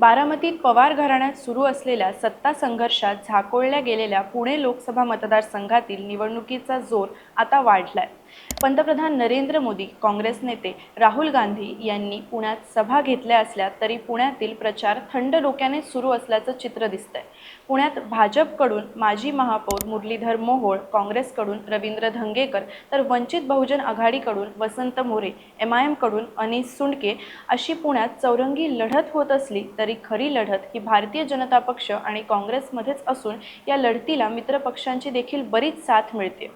बारामतीत पवार घराण्यात सुरू असलेल्या सत्ता संघर्षात झाकोळल्या गेलेल्या पुणे लोकसभा मतदारसंघातील निवडणुकीचा जोर आता वाढलाय. पंतप्रधान नरेंद्र मोदी काँग्रेस नेते राहुल गांधी यांनी पुण्यात सभा घेतल्या असल्या तरी पुण्यातील प्रचार थंड डोक्याने सुरू असल्याचं चित्र दिसतंय. पुण्यात भाजपकडून माजी महापौर मुरलीधर मोहोळ काँग्रेसकडून रवींद्र धंगेकर तर वंचित बहुजन आघाडीकडून वसंत मोरे एम आय एमकडून अनिस सुंडके अशी पुण्यात चौरंगी लढत होत असली तरी खरी लढत ही भारतीय जनता पक्ष आणि काँग्रेसमध्येच असून या लढतीला मित्रपक्षांची देखील बरीच साथ मिळते.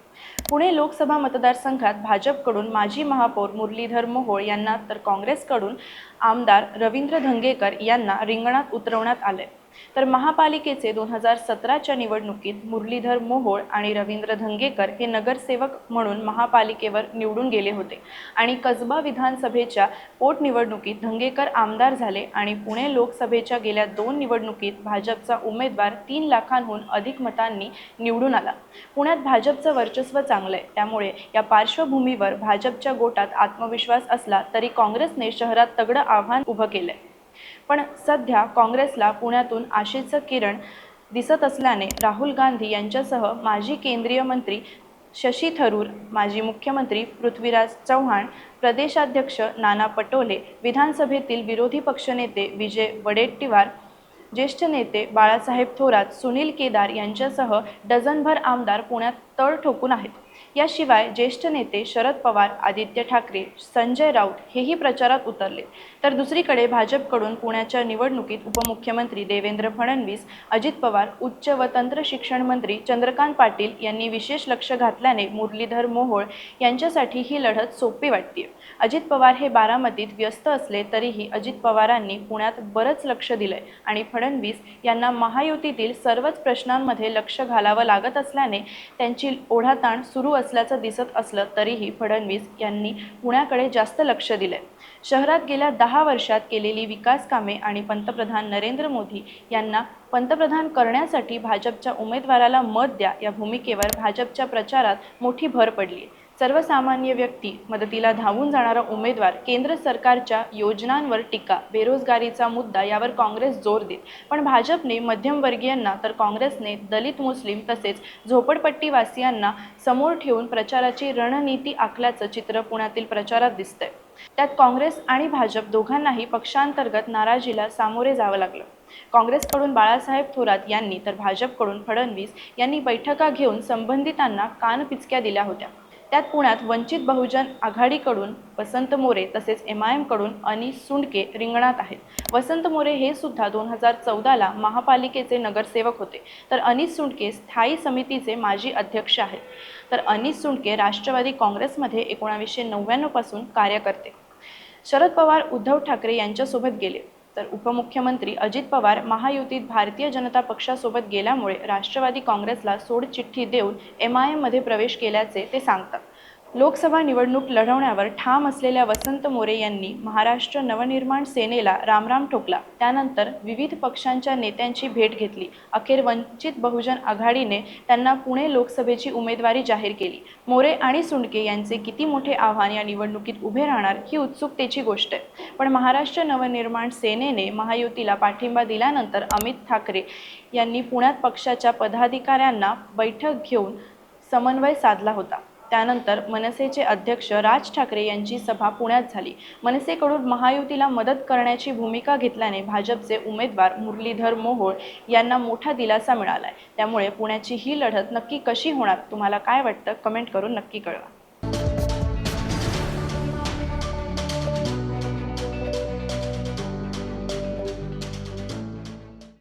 पुणे लोकसभा मतदारसंघात भाजपकडून माजी महापौर मुरलीधर मोहोळ यांना तर काँग्रेसकडून आमदार रवींद्र धंगेकर यांना रिंगणात उतरवण्यात आले तर महापालिकेचे दोन हजार सतराच्या निवडणुकीत मुरलीधर मोहोळ आणि रवींद्र धंगेकर हे नगरसेवक म्हणून महापालिकेवर निवडून गेले होते. आणि कसबा विधानसभेच्या पोटनिवडणुकीत धंगेकर आमदार झाले आणि पुणे लोकसभेच्या गेल्या दोन निवडणुकीत भाजपचा उमेदवार तीन लाखांहून अधिक मतांनी निवडून आला. पुण्यात भाजपचं वर्चस्व चांगलं आहे. त्यामुळे या पार्श्वभूमीवर भाजपच्या गोटात आत्मविश्वास असला तरी काँग्रेसने शहरात तगडं आव्हान उभं केलंय. पण सध्या काँग्रेसला पुण्यातून आशेचं किरण दिसत असल्याने राहुल गांधी यांच्यासह माजी केंद्रीय मंत्री शशी थरूर माजी मुख्यमंत्री पृथ्वीराज चव्हाण प्रदेशाध्यक्ष नाना पटोले विधानसभेतील विरोधी पक्षनेते विजय वडेट्टीवार ज्येष्ठ नेते बाळासाहेब थोरात सुनील केदार यांच्यासह डझनभर आमदार पुण्यात तळ ठोकून आहेत. याशिवाय ज्येष्ठ नेते शरद पवार आदित्य ठाकरे संजय राऊत हेही प्रचारात उतरले. तर दुसरीकडे भाजपकडून पुण्याच्या निवडणुकीत उपमुख्यमंत्री देवेंद्र फडणवीस अजित पवार उच्च व तंत्र शिक्षण मंत्री चंद्रकांत पाटील यांनी विशेष लक्ष घातल्याने मुरलीधर मोहोळ यांच्यासाठी ही लढत सोपी वाटते अजित पवार हे बारामतीत व्यस्त असले तरीही अजित पवारांनी पुण्यात बरंच लक्ष दिलंय आणि फडणवीस यांना महायुतीतील सर्वच प्रश्नांमध्ये लक्ष घालावं लागत असल्याने त्यांची ओढाताण सुरू असल्याचं दिसत असलं तरीही फडणवीस यांनी पुण्याकडे जास्त लक्ष दिलंय. शहरात गेल्या दहा वर्षात केलेली विकास कामे आणि पंतप्रधान नरेंद्र मोदी यांना पंतप्रधान करण्यासाठी भाजपच्या उमेदवाराला मत द्या या भूमिकेवर भाजपच्या प्रचारात मोठी भर पडली सर्वसामान्य व्यक्ती मदतीला धावून जाणारा उमेदवार केंद्र सरकारच्या योजनांवर टीका. बेरोजगारीचा मुद्दा यावर काँग्रेस जोर देत. पण भाजपने मध्यमवर्गीयांना तर काँग्रेसने दलित मुस्लिम तसेच झोपडपट्टीवासियांना समोर ठेवून प्रचाराची रणनीती आखल्याचं चित्र पुण्यातील प्रचारात दिसतंय. त्यात काँग्रेस आणि भाजप दोघांनाही पक्षांतर्गत नाराजीला सामोरे जावं लागलं. काँग्रेसकडून बाळासाहेब थोरात यांनी तर भाजपकडून फडणवीस यांनी बैठका घेऊन संबंधितांना कानपिचक्या दिल्या होत्या. त्यात पुण्यात वंचित बहुजन आघाडीकडून वसंत मोरे तसेच एम आय एमकडून अनिस सुंडके रिंगणात आहेत. वसंत मोरे हे सुद्धा दोन हजार चौदाला महापालिकेचे नगरसेवक होते. तर अनिस सुंडके स्थायी समितीचे माजी अध्यक्ष आहेत. तर अनिस सुंडके राष्ट्रवादी काँग्रेसमध्ये एकोणावीसशे नव्याण्णवपासून कार्य करते. शरद पवार उद्धव ठाकरे यांच्यासोबत गेले. तर उपमुख्यमंत्री अजित पवार महायुतीत भारतीय जनता पक्षासोबत गेल्यामुळे राष्ट्रवादी काँग्रेसला सोडचिठ्ठी देऊन एम आय एममध्ये प्रवेश केल्याचे ते सांगतात. लोकसभा निवडणूक लढवण्यावर ठाम असलेल्या वसंत मोरे यांनी महाराष्ट्र नवनिर्माण सेनेला रामराम ठोकला. त्यानंतर विविध पक्षांच्या नेत्यांची भेट घेतली. अखेर वंचित बहुजन आघाडीने त्यांना पुणे लोकसभेची उमेदवारी जाहीर केली. मोरे आणि सुंडके यांचे किती मोठे आव्हान या निवडणुकीत उभे राहणार ही उत्सुकतेची गोष्ट आहे. पण महाराष्ट्र नवनिर्माण सेनेने महायुतीला पाठिंबा दिल्यानंतर अमित ठाकरे यांनी पुण्यात पक्षाच्या पदाधिकाऱ्यांना बैठक घेऊन समन्वय साधला होता. त्यानंतर मनसेचे अध्यक्ष राज ठाकरे यांची सभा पुण्यात झाली. मनसेकडून महायुतीला मदत करण्याची भूमिका घेतल्याने भाजपचे उमेदवार मुरलीधर मोहोळ यांना मोठा दिलासा मिळालाय. त्यामुळे पुण्याची ही लढत नक्की कशी होणार तुम्हाला काय वाटतं? कमेंट करून नक्की कळवा.